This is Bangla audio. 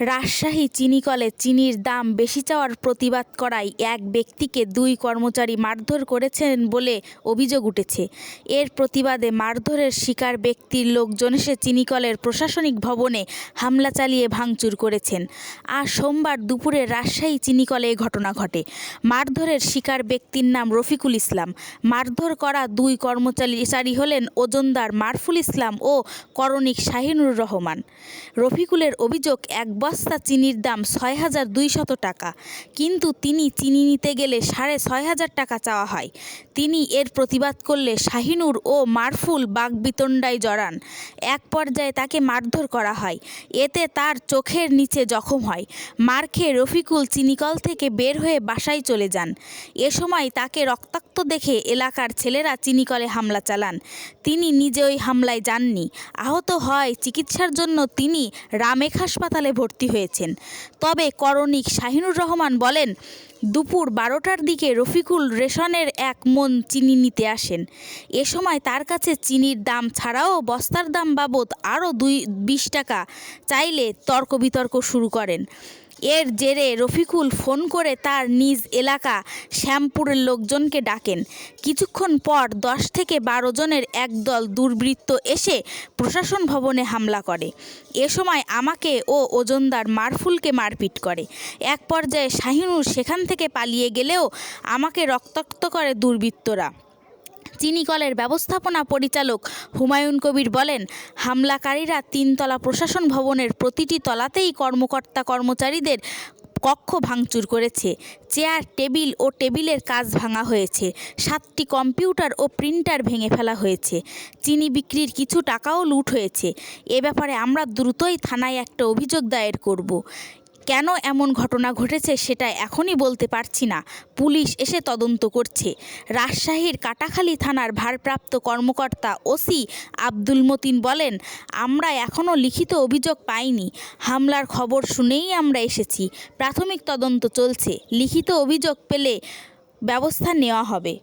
রাজশাহী চিনিকলে চিনির দাম বেশি চাওয়ার প্রতিবাদ করায় এক ব্যক্তিকে দুই কর্মচারী মারধর করেছেন বলে অভিযোগ উঠেছে। এর প্রতিবাদে মারধরের শিকার ব্যক্তির লোকজন এসে চিনিকলের প্রশাসনিক ভবনে হামলা চালিয়ে ভাঙচুর করেছেন। আর সোমবার দুপুরে রাজশাহী চিনিকলে ঘটনা ঘটে। মারধরের শিকার ব্যক্তির নাম রফিকুল ইসলাম। মারধর করা দুই কর্মচারী হলেন ওজনদার মারফুল ইসলাম ও করণিক শাহিনুর রহমান। রফিকুলের অভিযোগ, এক বস্তা চিনির দাম ছয় হাজার দুইশত টাকা। কিন্তু তিনি চিনি নিতে গেলে সাড়ে ছয় হাজার টাকা চাওয়া হয়। তিনি এর প্রতিবাদ করলে শাহিনুর ও মারফুল বাগবিতণ্ডায় জড়ান। এক পর্যায়ে তাকে মারধর করা হয়। এতে তার চোখের নিচে জখম হয়। মার খেয়ে রফিকুল চিনিকল থেকে বের হয়ে বাসায় চলে যান। এ সময় তাকে রক্তাক্ত দেখে এলাকার ছেলেরা চিনিকলে হামলা চালান। তিনি নিজে ওই হামলায় যাননি। আহত হয় চিকিৎসার জন্য তিনি রামেক হাসপাতালে ভর্তি হয়েছেন। তবে করণিক শাহিনুর রহমান বলেন, দুপুর বারোটার দিকে রফিকুল রেশনের এক মন চিনি নিতে আসেন। এ সময় তার কাছে চিনির দাম ছাড়াও বস্তার দাম বাবদ আরও দুই, বিশ টাকা চাইলে তর্ক বিতর্ক শুরু করেন। এর জেরে রফিকুল ফোন করে তার নিজ এলাকা শ্যামপুরের লোকজনকে ডাকেন। কিছুক্ষণ পর দশ থেকে বারো জনের একদল দুর্বৃত্ত এসে প্রশাসন ভবনে হামলা করে। এ সময় আমাকে ও ওজনদার মারফুলকে মারপিট করে। এক পর্যায়ে শাহিনুর সেখান থেকে পালিয়ে গেলেও আমাকে রক্তাক্ত করে দুর্বৃত্তরা। চিনিকলের ব্যবস্থাপনা পরিচালক হুমায়ুন কবির বলেন, হামলাকারীরা তিনতলা প্রশাসন ভবনের প্রতিটি তলাতেই কর্মকর্তা কর্মচারীদের কক্ষ ভাঙচুর করেছে। চেয়ার, টেবিল ও টেবিলের কাজ ভাঙা হয়েছে। সাতটি কম্পিউটার ও প্রিন্টার ভেঙে ফেলা হয়েছে। চিনি বিক্রির কিছু টাকাও লুট হয়েছে। এ ব্যাপারে আমরা দ্রুতই থানায় একটা অভিযোগ দায়ের করব। কেন এমন ঘটনা ঘটেছে সেটা এখনই বলতে পারছি না। পুলিশ এসে তদন্ত করছে। রাজশাহীর কাটাখালী থানার ভারপ্রাপ্ত কর্মকর্তা ওসি আব্দুল মতিন বলেন, আমরা এখনও লিখিত অভিযোগ পাইনি। হামলার খবর শুনেই আমরা এসেছি। প্রাথমিক তদন্ত চলছে। লিখিত অভিযোগ পেলে ব্যবস্থা নেওয়া হবে।